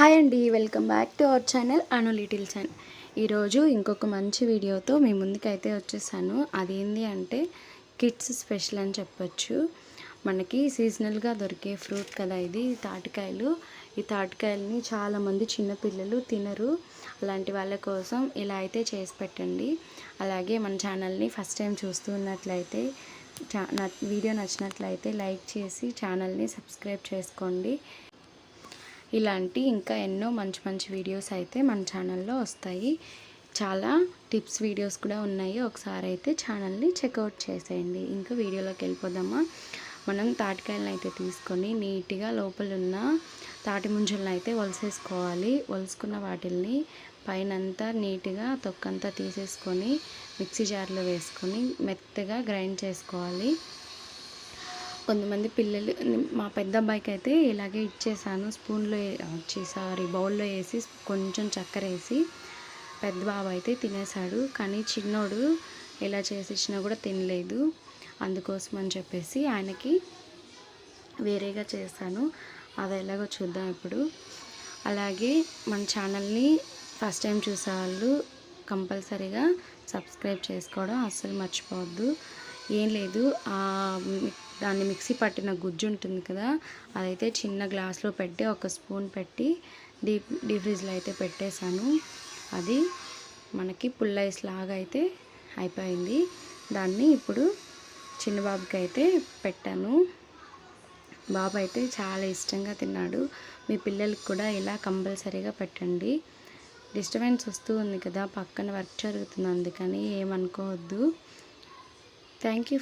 Hi అండి welcome back to our channel Anu little son ఈరోజు ఇంకొక మంచి వీడియోతో మీ ముందుకైతే వచ్చేసాను. అదేంటి అంటే కిడ్స్ స్పెషల్ అని చెప్పొచ్చు. మనకి సీజనల్గా దొరికే ఫ్రూట్ కదా ఇది తాటికాయలు. ఈ తాటికాయలని చాలామంది చిన్నపిల్లలు తినరు. అలాంటి వాళ్ళ కోసం ఇలా అయితే చేసి పెట్టండి. అలాగే మన ఛానల్ని ఫస్ట్ టైం చూస్తూ ఉన్నట్లయితే చా నా వీడియో నచ్చినట్లయితే లైక్ చేసి ఛానల్ని సబ్స్క్రైబ్ చేసుకోండి. ఇలాంటి ఇంకా ఎన్నో మంచి మంచి వీడియోస్ అయితే మన ఛానల్లో వస్తాయి. చాలా టిప్స్ వీడియోస్ కూడా ఉన్నాయి. ఒకసారి అయితే ఛానల్ని చెక్అవుట్ చేసేయండి. ఇంకా వీడియోలోకి వెళ్ళిపోదామా? మనం తాటికాయలను అయితే తీసుకొని నీట్గా లోపల ఉన్న తాటి ముంజలను అయితే వలసేసుకోవాలి. వలుసుకున్న వాటిల్ని పైనంతా నీట్గా తొక్కంతా తీసేసుకొని మిక్సీ జార్లో వేసుకొని మెత్తగా గ్రైండ్ చేసుకోవాలి. కొంతమంది పిల్లలు మా పెద్ద అబ్బాయికి అయితే ఇలాగే ఇచ్చేసాను. స్పూన్లో వచ్చి సారీ బౌల్లో వేసి కొంచెం చక్కెర వేసి పెద్ద బాబు అయితే తినేసాడు. కానీ చిన్నోడు ఇలా చేసి ఇచ్చినా కూడా తినలేదు. అందుకోసం అని చెప్పేసి ఆయనకి వేరేగా చేశాను. అది ఎలాగో చూద్దాం ఇప్పుడు. అలాగే మన ఛానల్ని ఫస్ట్ టైం చూసే వాళ్ళు కంపల్సరీగా సబ్స్క్రైబ్ చేసుకోవడం అస్సలు మర్చిపోవద్దు. ఏం లేదు. దాన్ని మిక్సీ పట్టిన గుజ్జు ఉంటుంది కదా అదైతే చిన్న గ్లాస్లో పెట్టి ఒక స్పూన్ పెట్టి డీప్ డీప్ ఫ్రిడ్జ్లో అయితే పెట్టేశాను. అది మనకి పుల్లైస్ లాగా అయితే అయిపోయింది. దాన్ని ఇప్పుడు చిన్న బాబుకి అయితే పెట్టాను. బాబు అయితే చాలా ఇష్టంగా తిన్నాడు. మీ పిల్లలకి కూడా ఇలా కంపల్సరీగా పెట్టండి. డిస్టర్బెన్స్ వస్తూ ఉంది కదా పక్కన వర్క్ జరుగుతుంది అందుకని ఏమనుకోవద్దు. Thank you.